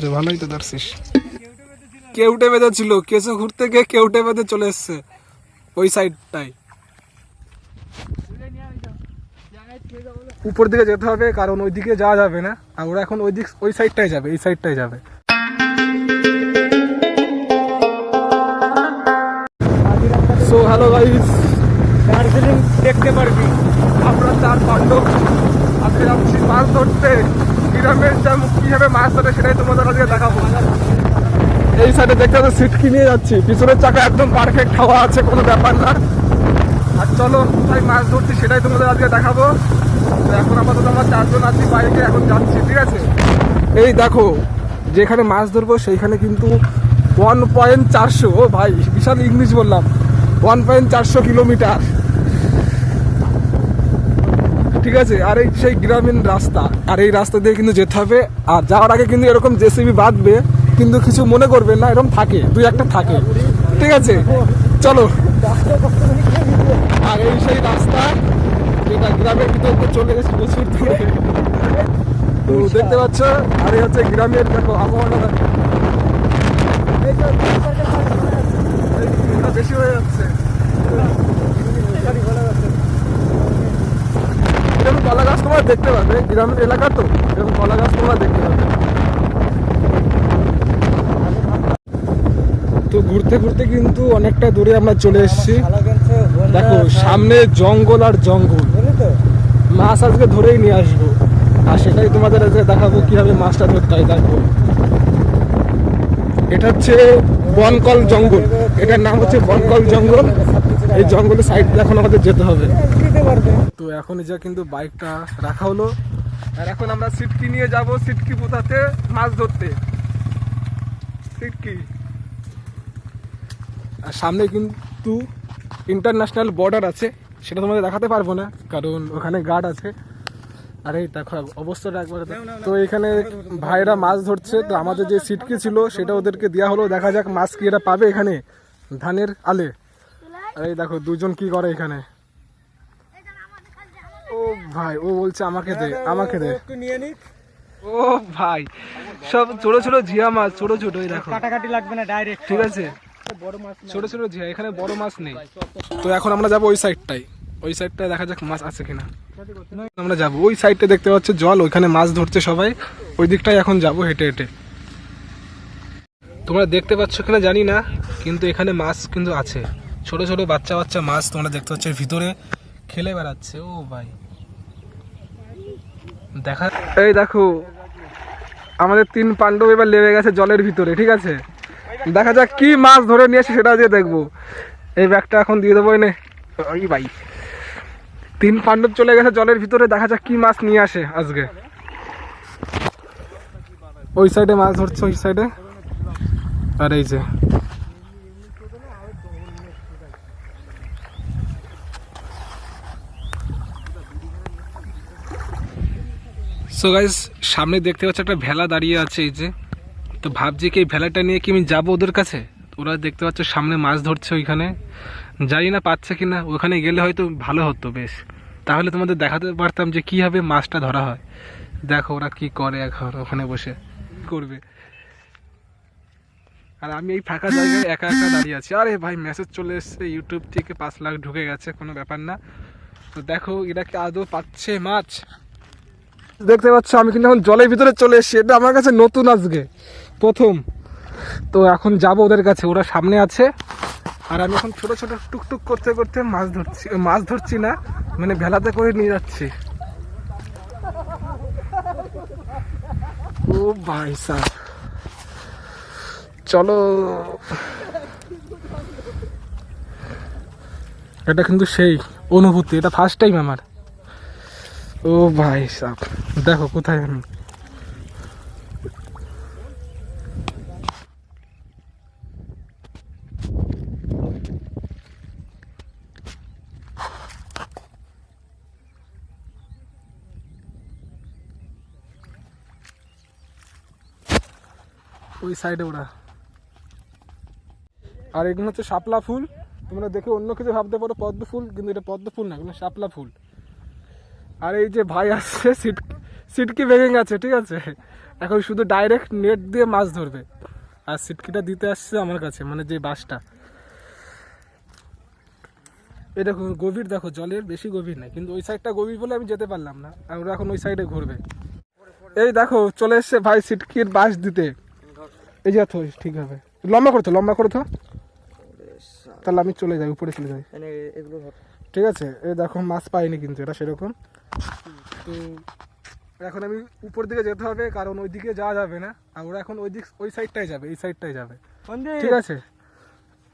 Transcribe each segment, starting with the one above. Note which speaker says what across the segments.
Speaker 1: যে ভালোই তো ধরছিস। কেউটে বেঁধে ছিল কেসে ঘুরতে গিয়ে কেউটে বেঁধে চলে এসছে ওই সাইডটাই উপর দিকে যেতে হবে কারণ ওই দিকে যাওয়া যাবে না। আর ওরা এখন ওই দিক ওই সাইডটাই যাবে এই সাইডটাই যাবে। সো হ্যালো গাইস দার্জিলিং দেখতে পারবি। আমরা চার পাণ্ডব। আজকে যাচ্ছি মাছ ধরতে। গ্রামের কীভাবে মাছ ধরে সেটাই তোমাদের আজকে দেখাবো। এই সাইডে দেখতে পাচ্ছি, সিটকি নিয়ে যাচ্ছি। পিছনের চাকা একদম পারফেক্ট হাওয়া আছে, কোনো ব্যাপার না। আর চলো কোথায় মাছ ধরছি, সেটাই তোমাদের আজকে দেখাবো। এখন আপাতত আমরা চারজন আছি বাইকে, এখন যাচ্ছি, ঠিক আছে? এই দেখো, যেখানে মাছ ধরবো, সেইখানে কিন্তু ওয়ান পয়েন্ট চারশো ভাই, বিশাল ইংলিশ বললাম। ওয়ান পয়েন্ট চারশো কিলোমিটার। ঠিক আছে? আর এই সেই গ্রামীণ রাস্তা। আর এই রাস্তা দিয়ে কিন্তু যেতে হবে। আর যাওয়ার আগে কিন্তু এরকম জেসিবি বাঁধবে, কিন্তু কিছু মনে করবেন না, এরকম থাকে, দুই একটা থাকে। ঠিক আছে? চলো। আর এই সেই রাস্তা, যেটা গ্রামের ভিতর চলে গেছে প্রচুর দূরে। তো দেখতে পাচ্ছ, আর এই হচ্ছে গ্রামের, দেখো, আবহাওয়াটা দেখো এই ভিড়টা বেশি হয়ে যাচ্ছে এরকম কলা গাছ তোমরা দেখতে পাবে গ্রামের এলাকা তো এরকম কলা গাছ তোমরা দেখতে পাবে। তো ঘুরতে ঘুরতে কিন্তু অনেকটা দূরে আমরা চলে এসেছি। দেখো সামনে জঙ্গল আর জঙ্গল। মাছ আজকে ধরেই নিয়ে আসব। আর সেটাই তোমাদের আজকে দেখাবো কীভাবে মাছটা ধরতে হয় দেখো। এটা হচ্ছে বনকল জঙ্গল। এটার নাম হচ্ছে বনকল জঙ্গল। এই জঙ্গলের সাইড এখন আমাদের যেতে হবে। তো এখন যা কিন্তু বাইকটা রাখা হলো। আর এখন আমরা সিটকি নিয়ে যাব সিটকি পোতাতে মাছ ধরতে। সিটকি। আর সামনে কিন্তু ইন্টারন্যাশনাল বর্ডার আছে। সেটা তোমাদের দেখাতে পারব না কারণ ওখানে গার্ড আছে। আর এই দেখো অবস্থাটা একবার তো এখানে ভাইরা মাছ ধরছে। তো আমাদের যে সিটকি ছিল সেটা ওদেরকে দেওয়া হলো। দেখা যাক মাছ কি এরা পাবে এখানে ধানের আলে। আর এই দেখো দুজন কি করে এখানে? ও ভাই ও বলছে আমাকে দে আমাকে দে। ও ভাই সব ছোট ছোট জিয়া মাছ ছোট ছোট এই দেখো।
Speaker 2: কাটাকাটি লাগবে না ডাইরেক্ট
Speaker 1: ঠিক আছে। ছোট ছোট জিয়া এখানে বড় মাছ নেই। তো এখন আমরা যাব ওই সাইডটাই ওই সাইডটায় দেখা যাক মাছ আছে কিনা। আমরা যাব। ওই সাইডটা দেখতে পাচ্ছ জল ওইখানে মাছ ধরছে সবাই। ওই দিকটাই এখন যাব হেঁটে হেঁটে। তোমরা দেখতে পাচ্ছ কিনা জানি না কিন্তু এখানে মাছ কিন্তু আছে। ছোট ছোট বাচ্চা বাচ্চা মাছ তোমরা দেখতে পাচ্ছ ভিতরে খেলে বেড়াচ্ছে। ও ভাই। দেখা এই দেখো, আমাদের তিন পাণ্ডব এবার লেবে গেছে জলের ভিতরে, ঠিক আছে? দেখা যাক কি মাছ ধরে নিয়ে আসে সেটা দিয়ে দেখব। এই ব্যাগটা এখন দিয়ে দেবো এনে। ওই ভাই। তিন পাণ্ডব চলে গেছে জলের ভিতরে, দেখা যাক কি মাছ নিয়ে আসে আজকে। ওই সাইডে মাছ ধরছে, ওই সাইডে আর এই যে সো গাইস সামনে দেখতে পাচ্ছ একটা ভেলা দাঁড়িয়ে আছে এই যে। তো ভাবছি কি ভেলাটা নিয়ে কি আমি যাব ওদের কাছে? ওরা দেখতে পাচ্ছ সামনে মাছ ধরছে ওইখানে। জানি না পাচ্ছে কি না ওখানে গেলে হয়তো ভালো হতো, বেশ। তাহলে তোমাদের দেখাতে পারতাম যে কীভাবে মাছটা ধরা হয়। দেখো ওরা কি করে এখন ওখানে বসে। করবে? আর আমি এই ফাঁকা জায়গায় একা একা দাঁড়িয়ে আছি। আরে ভাই মেসেজ চলে এসছে ইউটিউব থেকে পাঁচ লাখ ঢুকে গেছে, কোনো ব্যাপার না। তো দেখো, এরা কি আদৌ পাচ্ছে মাছ? দেখতে পাচ্ছ, আমি কিন্তু এখন জলের ভিতরে চলে এসেছি। এটা আমার কাছে নতুন আজকে, প্রথম। তো এখন যাব ওদের কাছে, ওরা সামনে আছে। আর আমি এখন ছোট ছোট টুকটুক করতে করতে মাছ ধরছি মাছ ধরছি না মানে ভেলাতে করে নিয়ে যাচ্ছি। ও ভাই সাহ। চলো। এটা কিন্তু সেই অনুভূতি, এটা ফার্স্ট টাইম আমার। ও ভাই সাহ দেখো, কোথায় আমি? ওই সাইডে ওরা। আর এগুলো হচ্ছে শাপলা ফুল। তোমরা দেখে অন্য কিছু ভাবতে পারো, পদ্ম ফুল, কিন্তু এটা পদ্ম ফুল না, এগুলো শাপলা ফুল। আর এই যে ভাই আসছে সিট সিটকি ভেঙে গেছে ঠিক আছে? এখন শুধু ডাইরেক্ট নেট দিয়ে মাছ ধরবে। আর সিটকিটা দিতে আসছে আমার কাছে মানে যে বাসটা। দেখো গভীর দেখো জলের বেশি গভীর নাই কিন্তু ওই সাইডটা গভীর বলে আমি যেতে পারলাম না আর ওরা এখন ওই সাইডে ঘুরবে। এই দেখো চলে এসছে ভাই সিটকির বাস দিতে। এই যে ঠিক হবে। লম্বা করতো লম্বা করতো তাহলে আমি চলে যাই উপরে চলে যাই।
Speaker 2: এগুলো
Speaker 1: ঠিক আছে? এই দেখো মাছ পাইনি কিন্তু এটা সেরকম। তো এখন আমি উপর দিকে যেতে হবে কারণ ওই দিকে যাওয়া যাবে না। আর ওরা এখন ওই দিক ওই সাইডটাই যাবে এই সাইডটাই যাবে। ঠিক আছে?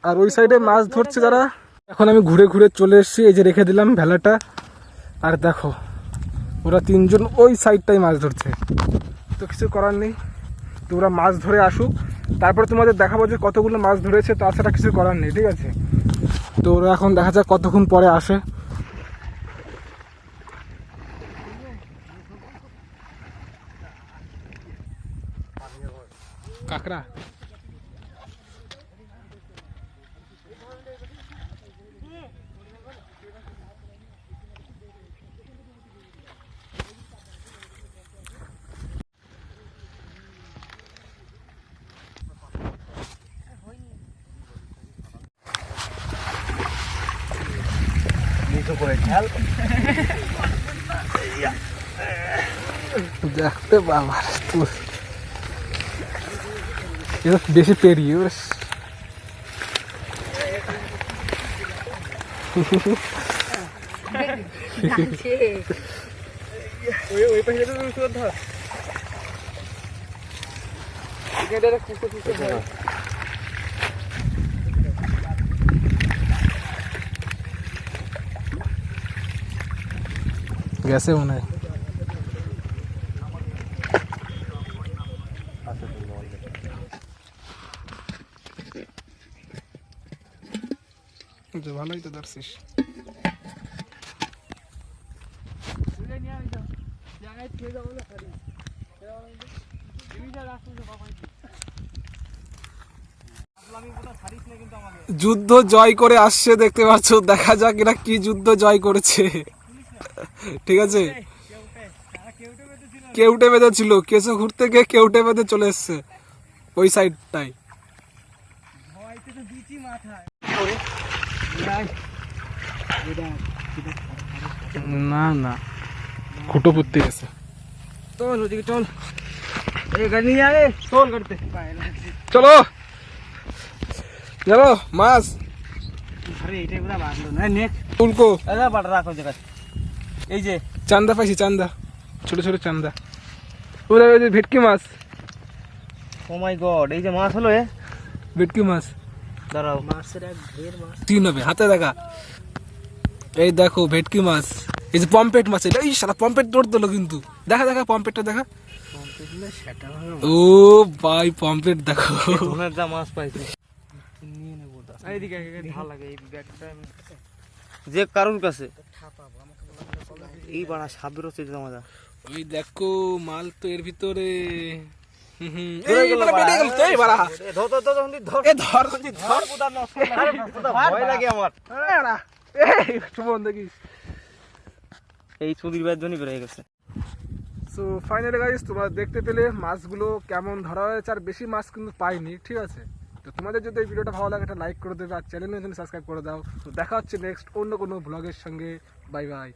Speaker 1: আর ওই সাইডে মাছ ধরছে যারা এখন আমি ঘুরে ঘুরে চলে এসেছি এই যে রেখে দিলাম ভেলাটা। আর দেখো ওরা তিনজন ওই সাইডটাই মাছ ধরছে। তো কিছু করার নেই। তো ওরা মাছ ধরে আসুক। তারপরে তোমাদের দেখাবো যে কতগুলো মাছ ধরেছে তাছাড়া কিছু করার নেই ঠিক আছে? তো ওরা এখন দেখা যাক কতক্ষণ পরে আসে। কাকড়া। দেখতে বাবা তুই এটা বেশি পেরিয়ে ওরে ওই ওই পাশে তো তুমি ধর এটা কুকুর কুকুর ধর গেছে মনে হয়। ভালোই তো ধরছিস। যুদ্ধ জয় করে আসছে দেখতে পাচ্ছ? দেখা যাক এরা কি যুদ্ধ জয় করেছে। ঠিক আছে? কেউটে বেঁধে ছিল কেঁচো ঘুরতে গিয়ে কেউটে বেঁধে চলে এসছে ওই সাইডটাই না না। খুঁটো পুঁততে গেছে।
Speaker 2: চল ওদিকে চল। চল করতে
Speaker 1: চলো। চলো মাছ।
Speaker 2: আরে এইটাই বাঁধলো। না নেক।
Speaker 1: উল্কো
Speaker 2: আরে বাটা রাখো জায়গা এই যে।
Speaker 1: চান্দা পাইছি চান্দা। ছোট ছোট চান্দা। ওরা ওই যে ভেটকি মাছ।
Speaker 2: ও মাই গড এই যে মাছ হলো এ।
Speaker 1: ভেটকি মাছ।
Speaker 2: দাঁড়াও। মাছের এক ঢের মাছ।
Speaker 1: তিন হবে হাতে দেখা। এই দেখো ভেটকি মাছ। এই যে পম্পেট মাছ এই সারা পম্পেট দৌড় দিলো কিন্তু। দেখা দেখা পম্পেটটা দেখা। ও ভাই পম্পেট দেখো।
Speaker 2: মাছ পাইছি। নিয়ে নেব এইদিকে ভালো লাগে এই ব্যাগটা যে কারুর কাছে এই বাড়া সাবের হচ্ছে মজা
Speaker 1: ওই দেখো মাল তো এর ভিতরে।
Speaker 2: এই চুদির বাইর জন্য বেরিয়ে গেছে
Speaker 1: সো ফাইনালি গাইস তোমরা দেখতে পেলে মাছগুলো কেমন ধরা হয়েছে আর বেশি মাছ কিন্তু পাইনি ঠিক আছে তো তোমাদের যদি এই ভিডিওটা ভালো লাগে, একটা লাইক করে দেবে আর চ্যানেল সাবস্ক্রাইব করে দাও। তো দেখা হচ্ছে নেক্সট অন্য কোনো ব্লগের সঙ্গে। Bye bye